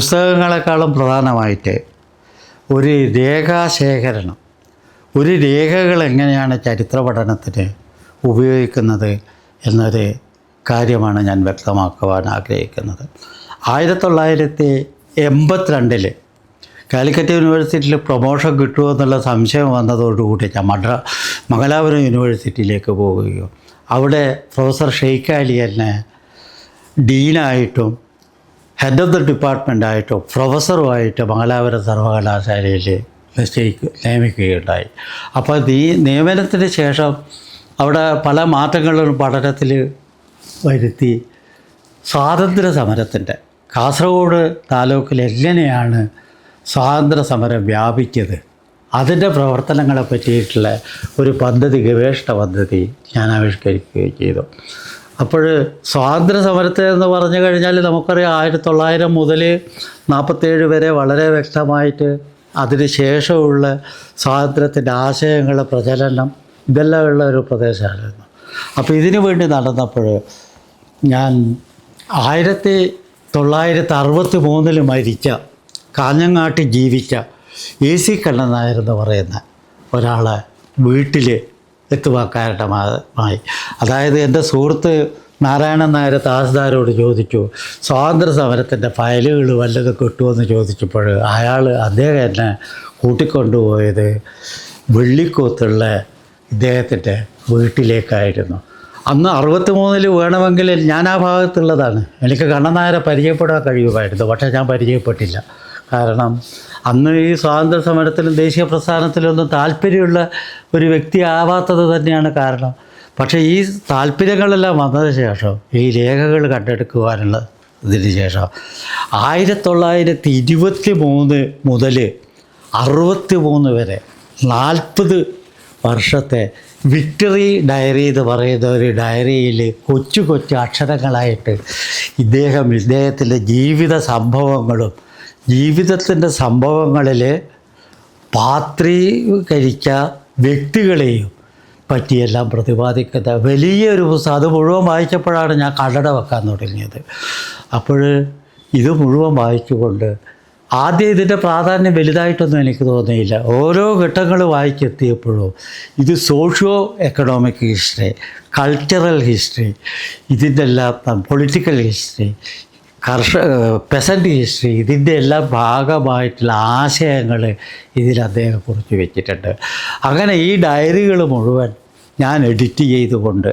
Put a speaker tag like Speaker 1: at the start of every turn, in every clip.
Speaker 1: പുസ്തകങ്ങളെക്കാളും പ്രധാനമായിട്ട് ഒരു രേഖാശേഖരണം. ഒരു രേഖകൾ എങ്ങനെയാണ് ചരിത്ര പഠനത്തിന് ഉപയോഗിക്കുന്നത് എന്നൊരു കാര്യമാണ് ഞാൻ വ്യക്തമാക്കുവാൻ ആഗ്രഹിക്കുന്നത്. ആയിരത്തി തൊള്ളായിരത്തി എൺപത്തിരണ്ടിൽ കാലിക്കറ്റ് യൂണിവേഴ്സിറ്റിയിൽ പ്രൊമോഷൻ കിട്ടുമോ എന്നുള്ള സംശയം വന്നതോടുകൂടി ഞാൻ മദ്രാ മംഗലാപുരം യൂണിവേഴ്സിറ്റിയിലേക്ക് പോവുകയോ അവിടെ പ്രൊഫസർ ഷെയ്ഖ് അലി എന്നെ ഡീനായിട്ടും ഹെഡ് ഓഫ് ദ ഡിപ്പാർട്ട്മെന്റായിട്ടോ പ്രൊഫസറുമായിട്ട് മംഗലാപുരം സർവകലാശാലയിൽ നിശ്ചയിക്ക് നിയമിക്കുകയുണ്ടായി. അപ്പോൾ ഈ നിയമനത്തിന് ശേഷം അവിടെ പല മാറ്റങ്ങളും പഠനത്തിൽ വരുത്തി. സ്വാതന്ത്ര്യ സമരത്തിന്റെ കാസർഗോഡ് താലൂക്കിൽ എങ്ങനെയാണ് സ്വാതന്ത്ര്യ സമരം വ്യാപിച്ചത്? അതിന്റെ പ്രവർത്തനങ്ങളെ പറ്റിയിട്ടുള്ള ഒരു പദ്ധതി ഗവേഷണ പദ്ധതി ഞാൻ ആവിഷ്കരിക്കുകയും ചെയ്തു. അപ്പോൾ സ്വാതന്ത്ര്യ സമരത്തെ എന്ന് പറഞ്ഞു കഴിഞ്ഞാൽ നമുക്കറിയാം ആയിരത്തി തൊള്ളായിരം മുതൽ നാൽപ്പത്തേഴ് വരെ വളരെ വ്യക്തമായിട്ട് അതിന് ശേഷമുള്ള സ്വാതന്ത്ര്യത്തിന്റെ ആശയങ്ങളുടെ പ്രചലനം ഇതെല്ലാം ഉള്ള ഒരു പ്രദേശമായിരുന്നു. അപ്പോൾ ഇതിനു വേണ്ടി നടന്നപ്പോൾ ഞാൻ ആയിരത്തി തൊള്ളായിരത്തി അറുപത്തി മൂന്നിൽ മരിച്ച കാഞ്ഞങ്ങാട്ട് ജീവിച്ച എ സി കണ്ണനായിരുന്നു പറയുന്ന ഒരാളെ വീട്ടിൽ കാരണമായി അതായത് എന്റെ സുഹൃത്ത് നാരായണൻ നായർ താസ്ദാരോട് ചോദിച്ചു സ്വാതന്ത്ര്യ സമരത്തിന്റെ ഫയലുകൾ വല്ലതും കിട്ടുമെന്ന് ചോദിച്ചപ്പോൾ അയാൾ അദ്ദേഹം എന്നെ കൂട്ടിക്കൊണ്ടുപോയത് വെള്ളിക്കൂത്തുള്ള ഇദ്ദേഹത്തിന്റെ വീട്ടിലേക്കായിരുന്നു. അന്ന് അറുപത്തി മൂന്നിൽ വേണമെങ്കിൽ ഞാൻ ആ ഭാഗത്തുള്ളതാണ്. എനിക്ക് കണ്ണനായരെ പരിചയപ്പെടാൻ കഴിയുമായിരുന്നു. പക്ഷേ ഞാൻ പരിചയപ്പെട്ടില്ല. കാരണം അന്ന് ഈ സ്വാതന്ത്ര്യ സമരത്തിലും ദേശീയ പ്രസ്ഥാനത്തിലൊന്നും താല്പര്യമുള്ള ഒരു വ്യക്തി ആവാത്തത് തന്നെയാണ് കാരണം. പക്ഷേ ഈ താല്പര്യങ്ങളെല്ലാം വന്നതിന് ശേഷം ഈ രേഖകൾ കണ്ടെടുക്കുവാനുള്ള ഇതിന് ശേഷം ആയിരത്തി തൊള്ളായിരത്തി ഇരുപത്തി മൂന്ന് മുതൽ അറുപത്തി മൂന്ന് വരെ നാൽപ്പത് വർഷത്തെ വിക്ടറി ഡയറി എന്ന് പറയുന്ന ഒരു ഡയറിയിൽ കൊച്ചു കൊച്ചു അക്ഷരങ്ങളായിട്ട് ഇദ്ദേഹം ഇദ്ദേഹത്തിന്റെ ജീവിത സംഭവങ്ങളും ജീവിതത്തിന്റെ സംഭവങ്ങളിൽ പാത്രീകരിച്ച വ്യക്തികളെയും പറ്റിയെല്ലാം പ്രതിപാദിക്കുന്ന വലിയൊരു പുസ്തകം. അത് മുഴുവൻ വായിച്ചപ്പോഴാണ് ഞാൻ കടട വെക്കാൻ തുടങ്ങിയത്. അപ്പോൾ ഇത് മുഴുവൻ വായിച്ചുകൊണ്ട് ആദ്യം ഇതിന്റെ പ്രാധാന്യം വലുതായിട്ടൊന്നും എനിക്ക് തോന്നിയില്ല. ഓരോ ഘട്ടങ്ങൾ വായിച്ചെത്തിയപ്പോഴും ഇത് socio economic history cultural history ഇതിന്റെ എല്ലാം പൊളിറ്റിക്കൽ ഹിസ്റ്ററി കർഷക പെസന്റ് ഹിസ്റ്ററി ഇതിന്റെ എല്ലാം ഭാഗമായിട്ടുള്ള ആശയങ്ങൾ ഇതിൽ അദ്ദേഹം കുറിച്ച് വെച്ചിട്ടുണ്ട്. അങ്ങനെ ഈ ഡയറികൾ മുഴുവൻ ഞാൻ എഡിറ്റ് ചെയ്തുകൊണ്ട്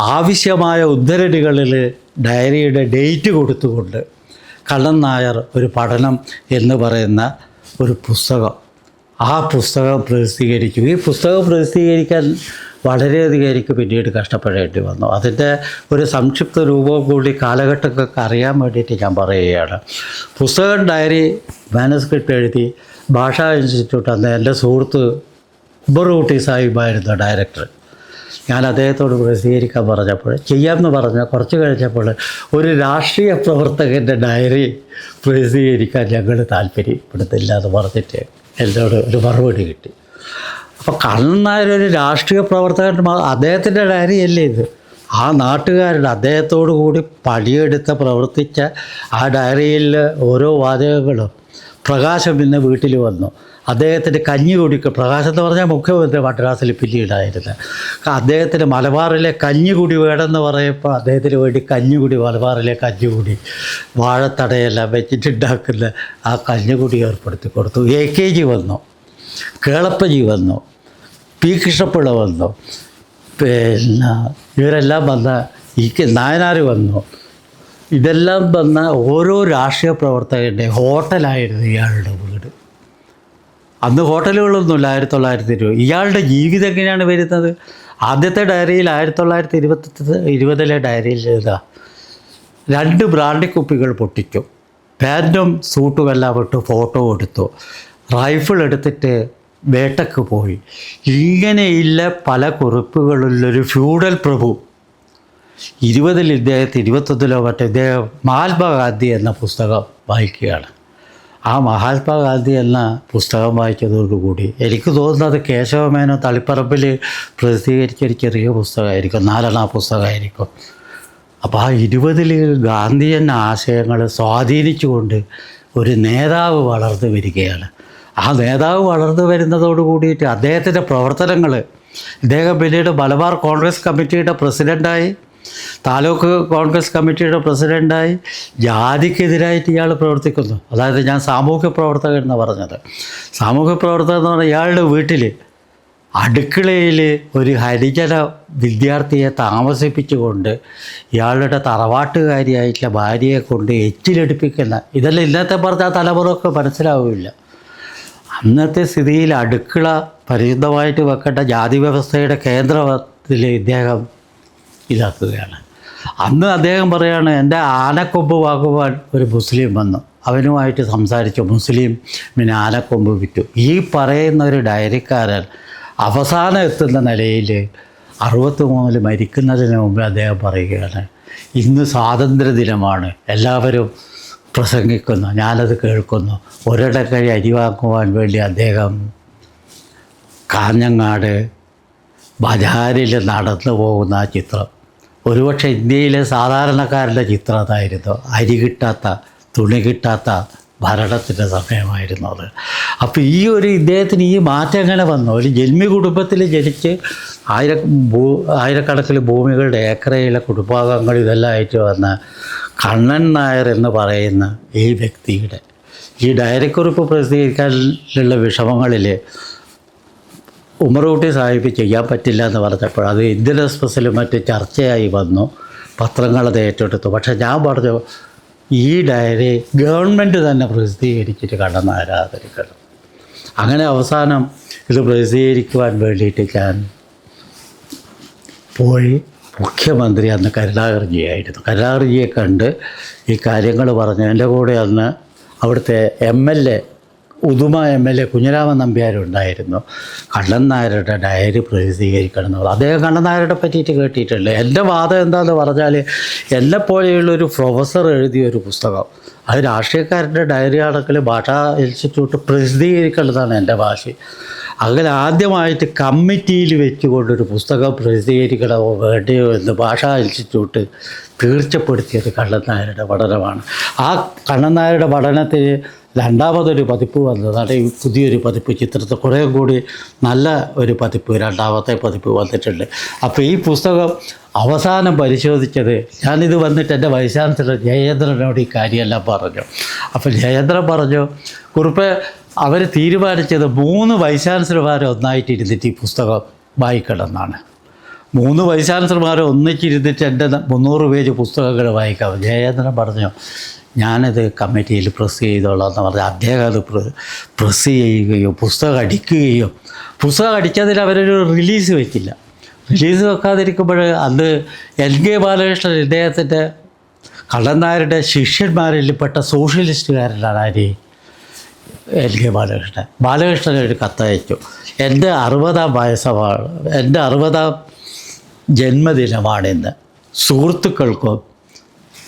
Speaker 1: ആവശ്യമായ ഉദ്ധരണികളിൽ ഡയറിയുടെ ഡേറ്റ് കൊടുത്തുകൊണ്ട് കള്ളൻ നായർ ഒരു പഠനം എന്ന് പറയുന്ന ഒരു പുസ്തകം. ആ പുസ്തകം പ്രസിദ്ധീകരിച്ചു. ഈ പുസ്തകം പ്രസിദ്ധീകരിക്കാൻ വളരെയധികം എനിക്ക് പിന്നീട് കഷ്ടപ്പെടേണ്ടി വന്നു. അതിന്റെ ഒരു സംക്ഷിപ്ത രൂപവും കൂടി കാലഘട്ടങ്ങൾക്ക് അറിയാൻ വേണ്ടിയിട്ട് ഞാൻ പറയുകയാണ്. പുസ്തകം ഡയറി മാനസ്ക്രിപ്റ്റ് എഴുതി ഭാഷാ ഇൻസ്റ്റിറ്റ്യൂട്ട് അന്ന് എന്റെ സുഹൃത്ത് ഉബറൂട്ടി സാഹിബായിരുന്നു ഡയറക്ടർ. ഞാൻ അദ്ദേഹത്തോട് പ്രസിദ്ധീകരിക്കാൻ പറഞ്ഞപ്പോൾ ചെയ്യാമെന്ന് പറഞ്ഞ കുറച്ച് കഴിഞ്ഞപ്പോൾ ഒരു രാഷ്ട്രീയ പ്രവർത്തകന്റെ ഡയറി പ്രസിദ്ധീകരിക്കാൻ ഞങ്ങൾ താല്പര്യപ്പെടുത്തില്ല എന്ന് പറഞ്ഞിട്ട് എന്നോട് ഒരു മറുപടി കിട്ടി. അപ്പോൾ കണ്ണൻ നായർ ഒരു രാഷ്ട്രീയ പ്രവർത്തകൻ അദ്ദേഹത്തിന്റെ ഡയറി അല്ലേ ഇത്? ആ നാട്ടുകാരുടെ അദ്ദേഹത്തോടു കൂടി പണിയെടുത്ത് പ്രവർത്തിച്ച ആ ഡയറിയിൽ ഓരോ വാചകങ്ങളും പ്രകാശം ഇന്ന് വീട്ടിൽ വന്നു. അദ്ദേഹത്തിന്റെ കഞ്ഞി കുടിക്കുക പ്രകാശം എന്ന് പറഞ്ഞാൽ മുഖ്യമന്ത്രി മദ്രാസിൽ പിന്നീടായിരുന്നു. അദ്ദേഹത്തിന് മലബാറിലെ കഞ്ഞികുടി വേണമെന്ന് പറയുമ്പോൾ അദ്ദേഹത്തിന് വേണ്ടി കഞ്ഞികുടി മലബാറിലെ കഞ്ഞികുടി വാഴത്തടയെല്ലാം വെച്ചിട്ടുണ്ടാക്കുന്ന ആ കഞ്ഞികുടി ഏർപ്പെടുത്തി കൊടുത്തു. എ കെ ജി വന്നു. കേളപ്പജി വന്നു. പി കൃഷ്ണപ്പിള്ള വന്നു. പിന്നെ ഇവരെല്ലാം വന്ന ഈ കെ- നായനാർ വന്നു. ഇതെല്ലാം വന്ന ഓരോ രാഷ്ട്രീയ പ്രവർത്തകന്റെ ഹോട്ടലായിരുന്നു ഇയാളുടെ വീട്. അന്ന് ഹോട്ടലുകളൊന്നുമില്ല ആയിരത്തി തൊള്ളായിരത്തി ഇരുപത് ഇയാളുടെ ജീവിതം എങ്ങനെയാണ് വരുന്നത്? ആദ്യത്തെ ഡയറിയിൽ ആയിരത്തി തൊള്ളായിരത്തി ഇരുപത്തി ഇരുപതിലെ ഡയറിയിൽ എഴുതാ രണ്ട് ബ്രാൻഡ് കുപ്പികൾ പൊട്ടിച്ചു. പാന്റും സൂട്ടും എല്ലാം ഇട്ട് ഫോട്ടോ എടുത്തു. റൈഫിൾ എടുത്തിട്ട് വേട്ടക്ക് പോയി. ഇങ്ങനെയുള്ള പല കുറിപ്പുകളുള്ളൊരു ഫ്യൂഡൽ പ്രഭു. ഇരുപതിൽ ഇദ്ദേഹത്തെ ഇരുപത്തൊന്നിലോ മറ്റോ ഇദ്ദേഹം മഹാത്മാഗാന്ധി എന്ന പുസ്തകം വായിക്കുകയാണ്. ആ മഹാത്മാഗാന്ധി എന്ന പുസ്തകം വായിച്ചതോടുകൂടി എനിക്ക് തോന്നുന്നത് കേശവമേനോ തളിപ്പറമ്പിൽ പ്രസിദ്ധീകരിച്ച ഒരു ചെറിയ പുസ്തകമായിരിക്കും നാലെണ്ണ പുസ്തകമായിരിക്കും. അപ്പോൾ ആ ഇരുപതിൽ എന്ന ആശയങ്ങൾ സ്വാധീനിച്ചുകൊണ്ട് ഒരു നേതാവ് വളർന്നു വരികയാണ്. ആ നേതാവ് വളർന്നു വരുന്നതോട് കൂടിയിട്ട് അദ്ദേഹത്തിന്റെ പ്രവർത്തനങ്ങൾ ഇദ്ദേഹം പിന്നീട് മലബാർ കോൺഗ്രസ് കമ്മിറ്റിയുടെ പ്രസിഡന്റായി താലൂക്ക് കോൺഗ്രസ് കമ്മിറ്റിയുടെ പ്രസിഡന്റായി ജാതിക്കെതിരായിട്ട് ഇയാൾ പ്രവർത്തിക്കുന്നു. അതായത് ഞാൻ സാമൂഹ്യ പ്രവർത്തകൻ എന്ന് പറഞ്ഞത്. സാമൂഹ്യ പ്രവർത്തകൻ എന്ന് പറഞ്ഞാൽ ഇയാളുടെ വീട്ടിൽ അടുക്കളയിൽ ഒരു ഹരിജന വിദ്യാർത്ഥിയെ താമസിപ്പിച്ചുകൊണ്ട് ഇയാളുടെ തറവാട്ടുകാരിയായിട്ടുള്ള ഭാര്യയെ കൊണ്ട് എച്ചിലെടുപ്പിക്കുന്ന ഇതെല്ലാം ഇന്നത്തെ പറഞ്ഞ ആ തലമുറയ്ക്ക് മനസ്സിലാവില്ല അന്നത്തെ സ്ഥിതിയിൽ അടുക്കള പരിശുദ്ധമായിട്ട് വെക്കേണ്ട ജാതി വ്യവസ്ഥയുടെ കേന്ദ്രത്തിൽ ഇദ്ദേഹം ഇതാക്കുകയാണ്. അന്ന് അദ്ദേഹം പറയുകയാണ് എന്റെ ആനക്കൊമ്പ് വാങ്ങുവാൻ ഒരു മുസ്ലിം വന്നു. അവനുമായിട്ട് സംസാരിച്ചു. മുസ്ലിം പിന്നെ ആനക്കൊമ്പ് വിറ്റു. ഈ പറയുന്ന ഒരു ഡയറിക്കാരൻ അവസാനം എത്തുന്ന നിലയിൽ അറുപത്തി മൂന്നിൽ മരിക്കുന്നതിന് മുമ്പ് അദ്ദേഹം പറയുകയാണ് ഇന്ന് സ്വാതന്ത്ര്യ ദിനമാണ് എല്ലാവരും പ്രസംഗിക്കുന്നു ഞാനത് കേൾക്കുന്നു. ഒരിടക്കഴി അരിവാക്കുവാൻ വേണ്ടി അദ്ദേഹം കാഞ്ഞങ്ങാട് ബജാരിൽ നടന്നു പോകുന്ന ആ ചിത്രം. ഒരുപക്ഷെ ഇന്ത്യയിലെ സാധാരണക്കാരുടെ ചിത്രം അതായിരുന്നു. അരി കിട്ടാത്ത തുണി കിട്ടാത്ത ഭരണത്തിന്റെ സമയമായിരുന്നു അത്. അപ്പോൾ ഈ ഒരു ഇദ്ദേഹത്തിന് ഈ മാറ്റം എങ്ങനെ വന്നു? ഒരു ജന്മി കുടുംബത്തിൽ ജനിച്ച് ആയിര ഭൂ ആയിരക്കണക്കിന് ഭൂമികളുടെ ഏക്കറയിലെ കുടുംബാംഗങ്ങൾ ഇതെല്ലാം ആയിട്ട് വന്ന കണ്ണൻ നായർ എന്ന് പറയുന്ന ഈ വ്യക്തിയുടെ ഈ ഡയറിക്കുറിപ്പ് പ്രസിദ്ധീകരിക്കാനുള്ള വിഷമങ്ങളിൽ ഉമറൂട്ടി സാഹിബ് ചെയ്യാൻ പറ്റില്ല എന്ന് പറഞ്ഞപ്പോൾ അത് ഇന്ത്യൻ എക്സ്പ്രസ്സിൽ മറ്റ് ചർച്ചയായി വന്നു പത്രങ്ങളത് ഏറ്റെടുത്തു. പക്ഷേ ഞാൻ പറഞ്ഞു ഈ ഡയറി ഗവൺമെന്റ് തന്നെ പ്രസിദ്ധീകരിച്ചിട്ട് കണ്ടെന്ന് ആരാധരിക്കണം അങ്ങനെ അവസാനം ഇത് പ്രസിദ്ധീകരിക്കുവാൻ വേണ്ടിയിട്ട് ഞാൻ പോയി. മുഖ്യമന്ത്രി അന്ന് കരുണാകർജിയായിരുന്നു കരുണാകർജിയെ കണ്ട് ഈ കാര്യങ്ങൾ പറഞ്ഞു എന്റെ കൂടെ അന്ന് അവിടുത്തെ M L A Uduma M L A Kunhiraman നമ്പ്യാരുണ്ടായിരുന്നു. Kannan നായരുടെ ഡയറി പ്രസിദ്ധീകരിക്കണം എന്നുള്ളത് അദ്ദേഹം കണ്ണൻ നായരുടെ പറ്റിയിട്ട് കേട്ടിട്ടുണ്ട് എന്റെ വാദം എന്താണെന്ന് പറഞ്ഞാൽ എന്നെപ്പോലെയുള്ളൊരു പ്രൊഫസർ എഴുതിയ ഒരു പുസ്തകം. അത് രാഷ്ട്രീയക്കാരുടെ ഡയറി അടക്കൽ ഭാഷാ ഇൻസ്റ്റിറ്റ്യൂട്ട് പ്രസിദ്ധീകരിക്കേണ്ടതാണ് എന്റെ ഭാഷ അങ്ങനെ ആദ്യമായിട്ട് കമ്മിറ്റിയിൽ വെച്ചുകൊണ്ടൊരു പുസ്തകം പ്രസിദ്ധീകരിക്കണമോ വേണ്ടയോ എന്ന് ഭാഷാ ഇൻസ്റ്റിറ്റ്യൂട്ട് തീർച്ചപ്പെടുത്തിയത് കണ്ണൻ നായരുടെ പഠനമാണ്. ആ കണ്ണൻ നായരുടെ പഠനത്തിന് രണ്ടാമതൊരു പതിപ്പ് വന്നതാണ്. ഈ പുതിയൊരു പതിപ്പ് ചിത്രത്തിൽ കുറേ കൂടി നല്ല ഒരു പതിപ്പ് രണ്ടാമത്തെ പതിപ്പ് വന്നിട്ടുണ്ട്. അപ്പോൾ ഈ പുസ്തകം അവസാനം പരിശോധിച്ചത് ഞാനിത് വന്നിട്ട് എന്റെ വൈസ് ജയേന്ദ്രനോട് ഈ കാര്യമെല്ലാം പറഞ്ഞു. അപ്പോൾ ജയേന്ദ്രൻ പറഞ്ഞു കുറിപ്പ് അവർ തീരുമാനിച്ചത് മൂന്ന് വൈസ് ചാൻസലർമാർ ഒന്നായിട്ട് ഇരുന്നിട്ട് ഈ പുസ്തകം വായിക്കണമെന്നാണ്. മൂന്ന് വൈസ് ഒന്നിച്ചിരുന്നിട്ട് എന്റെ മുന്നൂറ് പേജ് പുസ്തകങ്ങൾ വായിക്കാം. ജയചന്ദ്രൻ പറഞ്ഞു ഞാനത് കമ്മിറ്റിയിൽ പ്രസ് ചെയ്തോളാം എന്ന് പറഞ്ഞ് അദ്ദേഹം അത് പ്രസ് ചെയ്യുകയോ പുസ്തകം അടിക്കുകയോ പുസ്തകം അടിച്ചതിൽ അവരൊരു റിലീസ് വയ്ക്കില്ല റിലീസ് വെക്കാതിരിക്കുമ്പോൾ അന്ന് എൻ കെ ബാലകൃഷ്ണൻ ഇദ്ദേഹത്തിന്റെ കള്ളന്മാരുടെ ശിഷ്യന്മാരിൽ പെട്ട സോഷ്യലിസ്റ്റുകാരനാണ് ആര്? N K Balakrishnan. ബാലകൃഷ്ണൻ ഒരു കത്തയച്ചു എന്റെ അറുപതാം വയസ്സമാണ് എന്റെ അറുപതാം ജന്മദിനമാണിന്ന് സുഹൃത്തുക്കൾക്കും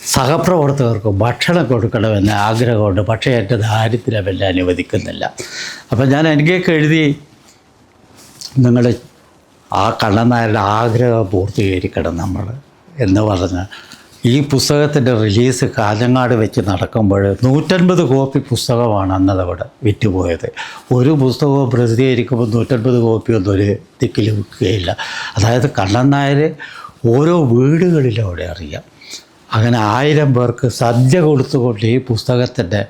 Speaker 1: സഹപ്രവർത്തകർക്കും ഭക്ഷണം കൊടുക്കണമെന്ന് ആഗ്രഹമുണ്ട്. പക്ഷേ എന്റെ ദാരിദ്ര്യം എന്നെ അനുവദിക്കുന്നില്ല. അപ്പം ഞാൻ എനിക്കൊക്കെ എഴുതി നിങ്ങൾ ആ കണ്ണനായരുടെ ആഗ്രഹം പൂർത്തീകരിക്കണം നമ്മൾ എന്ന് പറഞ്ഞ് ഈ പുസ്തകത്തിന്റെ റിലീസ് കാഞ്ഞങ്ങാട് വെച്ച് നടക്കുമ്പോൾ നൂറ്റൻപത് കോപ്പി പുസ്തകമാണ് അന്നതവിടെ വിറ്റുപോയത്. ഒരു പുസ്തകവും പ്രസിദ്ധീകരിക്കുമ്പോൾ നൂറ്റൻപത് കോപ്പിയൊന്നും ഒരു ദിക്കിൽ വിൽക്കുകയില്ല. അതായത് കണ്ണൻ നായർ ഓരോ വീടുകളിലും അവിടെ അറിയാം. അങ്ങനെ ആയിരം പേർക്ക് സദ്യ കൊടുത്തുകൊണ്ട് ഈ പുസ്തകത്തിന്റെ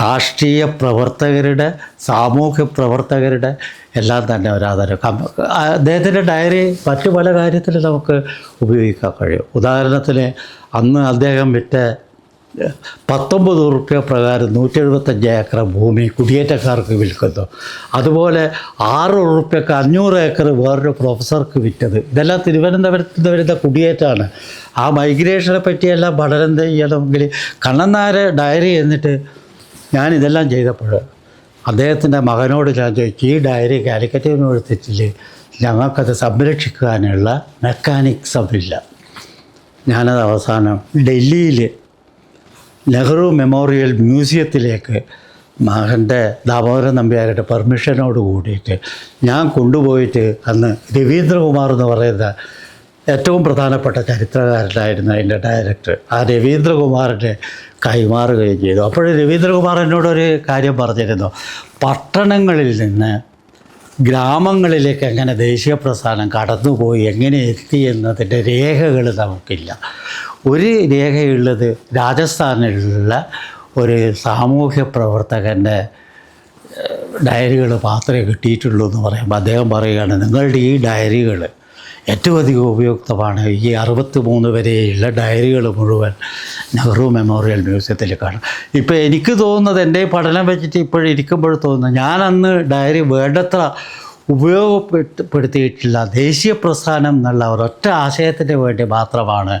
Speaker 1: രാഷ്ട്രീയ പ്രവർത്തകരുടെ സാമൂഹ്യ പ്രവർത്തകരുടെ എല്ലാം തന്നെ ഒരാധാരം അദ്ദേഹത്തിന്റെ ഡയറി മറ്റു പല കാര്യത്തിലും നമുക്ക് ഉപയോഗിക്കാൻ കഴിയും. ഉദാഹരണത്തിന് അന്ന് അദ്ദേഹം വിറ്റ പത്തൊമ്പത് റുപ്യ പ്രകാരം നൂറ്റി എഴുപത്തഞ്ച് ഏക്കർ ഭൂമി കുടിയേറ്റക്കാർക്ക് വിൽക്കുന്നു. അതുപോലെ ആറ് റുപ്യക്ക് അഞ്ഞൂറ് ഏക്കർ വേറൊരു പ്രൊഫസർക്ക് വിറ്റത്. ഇതെല്ലാം തിരുവനന്തപുരത്ത് നിന്ന് വരുന്ന കുടിയേറ്റമാണ്. ആ മൈഗ്രേഷനെ പറ്റിയെല്ലാം പഠനം ചെയ്യണമെങ്കിൽ കണ്ണന്നാരെ ഡയറി എന്നിട്ട് ഞാൻ ഇതെല്ലാം ചെയ്തപ്പോൾ അദ്ദേഹത്തിന്റെ മകനോട് ഞാൻ ചോദിച്ചു ഈ ഡയറി കാലിക്കറ്റ് യൂണിവേഴ്സിറ്റിയിൽ ഞങ്ങൾക്കത് സംരക്ഷിക്കാനുള്ള മെക്കാനിക്സ് അതില്ല ഞാനത് അവസാനം ഡൽഹിയിൽ നെഹ്റു മെമ്മോറിയൽ മ്യൂസിയത്തിലേക്ക് മകന്റെ ദാമോദരൻ നമ്പ്യാരുടെ പെർമിഷനോട് കൂടിയിട്ട് ഞാൻ കൊണ്ടുപോയിട്ട് അന്ന് രവീന്ദ്രകുമാർ എന്ന് പറയുന്ന ഏറ്റവും പ്രധാനപ്പെട്ട ചരിത്രകാരനായിരുന്നു അതിന്റെ ഡയറക്ടർ ആ രവീന്ദ്രകുമാറിന്റെ കൈമാറുകയും ചെയ്തു. അപ്പോൾ രവീന്ദ്രകുമാർ എന്നോടൊരു കാര്യം പറഞ്ഞിരുന്നു. പട്ടണങ്ങളിൽ നിന്ന് ഗ്രാമങ്ങളിലേക്ക് എങ്ങനെ ദേശീയ പ്രസ്ഥാനം കടന്നുപോയി എങ്ങനെ എത്തി എന്നതിന്റെ രേഖകൾ നമുക്കില്ല. ഒരു രേഖയുള്ളത് രാജസ്ഥാനിലുള്ള ഒരു സാമൂഹ്യ പ്രവർത്തകന്റെ ഡയറികൾ മാത്രമേ കിട്ടിയിട്ടുള്ളൂ എന്ന് പറയുമ്പോൾ അദ്ദേഹം പറയുകയാണ് നിങ്ങളുടെ ഈ ഡയറികൾ ഏറ്റവും അധികം ഉപയുക്തമാണ് ഈ അറുപത്തി മൂന്ന് വരെയുള്ള ഡയറികൾ മുഴുവൻ നെഹ്റു മെമ്മോറിയൽ മ്യൂസിയത്തിൽ കാണും. ഇപ്പോൾ എനിക്ക് തോന്നുന്നത് എന്റെ പഠനം വെച്ചിട്ട് ഇപ്പോഴിരിക്കുമ്പോൾ തോന്നുന്നു ഞാൻ അന്ന് ഡയറി വേണ്ടത്ര ഉപയോഗപ്പെടുത്തിയിട്ടില്ല. ദേശീയ പ്രസ്ഥാനം എന്നുള്ള ഒരൊറ്റ ആശയത്തിന് വേണ്ടി മാത്രമാണ്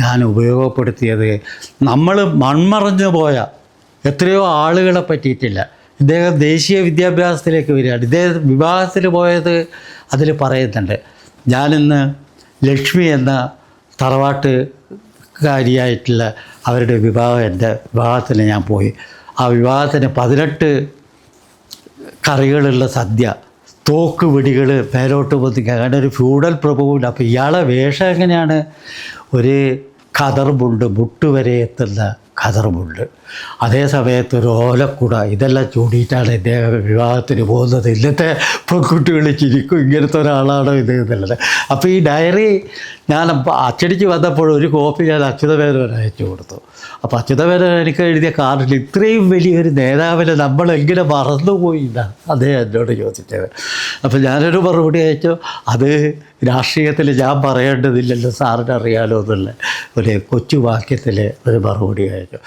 Speaker 1: ഞാൻ ഉപയോഗപ്പെടുത്തിയത്. നമ്മൾ മൺമറഞ്ഞു പോയ എത്രയോ ആളുകളെ പറ്റിയിട്ടില്ല. ഇദ്ദേഹം ദേശീയ വിദ്യാഭ്യാസത്തിലേക്ക് വരികയാണ്. ഇദ്ദേഹം വിവാഹത്തിന് പോയത് അതിൽ പറയുന്നുണ്ട്. ഞാനിന്ന് ലക്ഷ്മി എന്ന തറവാട്ടുകാരിയായിട്ടുള്ള അവരുടെ വിവാഹം എന്റെ വിവാഹത്തിന് ഞാൻ പോയി. ആ വിവാഹത്തിന് പതിനെട്ട് കറികളുള്ള സദ്യ തോക്ക് വെടികൾ മേലോട്ട് പൊതിക്കുക അങ്ങനെ ഒരു ഫ്യൂഡൽ പ്രഭുവിന്റെ അപ്പോൾ ഇയാളെ വേഷം എങ്ങനെയാണ്? ഒരു ഖദർമുണ്ട് മുട്ട് വരെ എത്തുന്ന ഖദർമുണ്ട് അതേ സമയത്ത് ഒരു ഓലക്കുട ഇതെല്ലാം ചൂടിയിട്ടാണ് ഇദ്ദേഹം വിവാഹത്തിന് പോകുന്നത്. ഇന്നത്തെ പെൺകുട്ടികൾ ചിരിക്കും ഇങ്ങനത്തെ ഒരാളാണോ ഇത് എന്നുള്ളത്. അപ്പോൾ ഈ ഡയറി ഞാൻ അച്ചടിച്ച് വന്നപ്പോൾ ഒരു കോപ്പി ഞാൻ അച്യുതവേദന അയച്ചു കൊടുത്തു. അപ്പോൾ അച്യുതവേദന എനിക്ക് എഴുതിയ കാർഡിൽ ഇത്രയും വലിയൊരു നേതാവിനെ നമ്മൾ എങ്ങനെ മറന്നുപോയി എന്നാണ് അദ്ദേഹം എന്നോട് ചോദിച്ചത് അപ്പോൾ ഞാനൊരു മറുപടി അയച്ചു അത് രാഷ്ട്രീയത്തിൽ ഞാൻ പറയേണ്ടതില്ലല്ലോ സാറിന് അറിയാലോ എന്നുള്ള ഒരു കൊച്ചു വാക്യത്തിൽ ഒരു മറുപടി അയച്ചു.